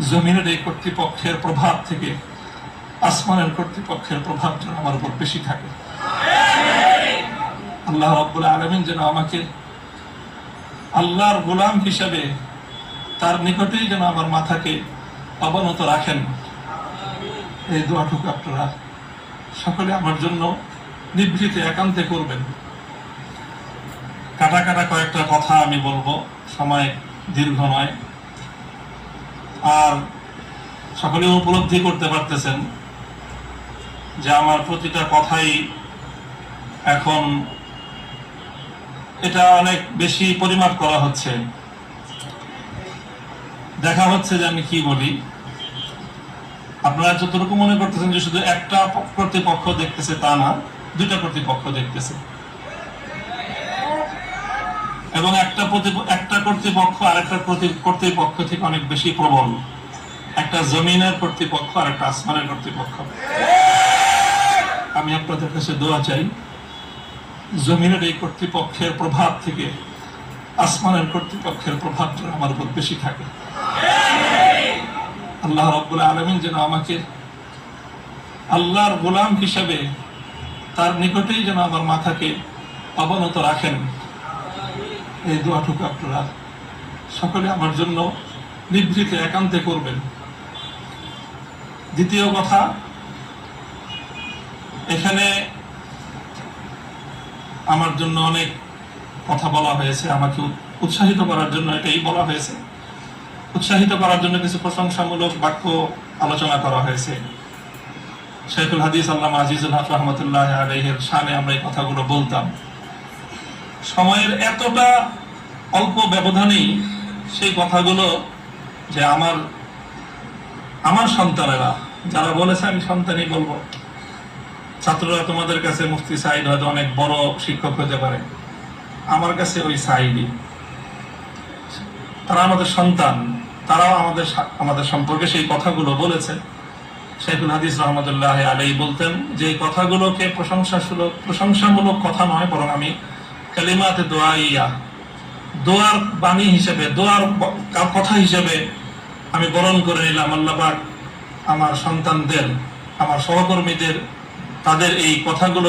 জমিনের এই কর্তৃপক্ষের প্রভাব থেকে, আসমানের কর্তৃপক্ষের প্রভাব যেন আমার উপর বেশি থাকে। আল্লাহ রব্বুল আলমিন যেন আমাকে আল্লাহর গোলাম হিসাবে তার নিকটেই যেন আমার মাথাকে অবনত রাখেন। এই দোয়াটুকু আপনারা সকলে আমার জন্য নিভৃতে একান্তে করবেন। কাটা কাটা কয়েকটা কথা আমি বলব। সময় দীর্ঘ নয়। আর সকলে উপলব্ধি করতে পারতেছেন যে আমার প্রতিটা কথাই এখন এটা অনেক বেশি পরিমাপ করা হচ্ছে। দেখা হচ্ছে যে আমি কি বলি। আপনারা যতটুকু মনে করতেছেন যে শুধু একটা কর্তৃপক্ষ দেখতেছে তা না, দুইটা কর্তৃপক্ষ দেখতেছে। এবং একটা একটা কর্তৃপক্ষ আর একটা কর্তৃপক্ষ থেকে অনেক বেশি প্রবল। একটা জমিনের কর্তৃপক্ষ আর একটা আসমানের কর্তৃপক্ষ। আমি আপনাদের কাছে দোয়া চাই, জমিনের এই কর্তৃপক্ষের প্রভাব থেকে আসমানের কর্তৃপক্ষের প্রভাব যেন আমার উপর বেশি থাকে। আল্লাহ রব্বুল আলমিন যেন আমাকে আল্লাহর গোলাম হিসাবে তার নিকটেই যেন আমার মাথাকে অবনত রাখেন। এই দোয়াটুকু আপনারা সকলে আমার জন্য নিভৃতে একান্তে করবেন। দ্বিতীয় কথা, এখানে আমার জন্য অনেক কথা বলা হয়েছে, আমাকে উৎসাহিত করার জন্য এটাই বলা হয়েছে। উৎসাহিত করার জন্য কিছু প্রশংসামূলক বাক্য আলোচনা করা হয়েছে। শেখুল হাদিস আল্লাহ আজিজুল হক রহমতুল্লাহ আলহের শানে আমরা এই কথাগুলো বলতাম। সময়ের এতটা অল্প ব্যবধানেই সেই কথাগুলো যে আমার আমার সন্তানেরা, যারা বলেছে আমি সন্তানই বলব, ছাত্ররা তোমাদের কাছে মুফতি সাইদ হয়তো অনেক বড় শিক্ষক হতে পারে। আমার কাছে ওই সাইডই তারা আমাদের সন্তান, তারাও আমাদের আমাদের সম্পর্কে সেই কথাগুলো বলেছে। শেখুল হাদিস রহমতুল্লাহ আলাই বলতেন, যে কথাগুলোকে প্রশংসাসূলক প্রশংসামূলক কথা নয় বরং আমি কালিমাতে দোয়া ইয়া দোয়ার বাণী হিসেবে, দোয়ার কথা হিসেবে আমি বরণ করে নিলাম আল্লাহবাক আমার সন্তানদের, আমার সহকর্মীদের, তাদের এই কথাগুলো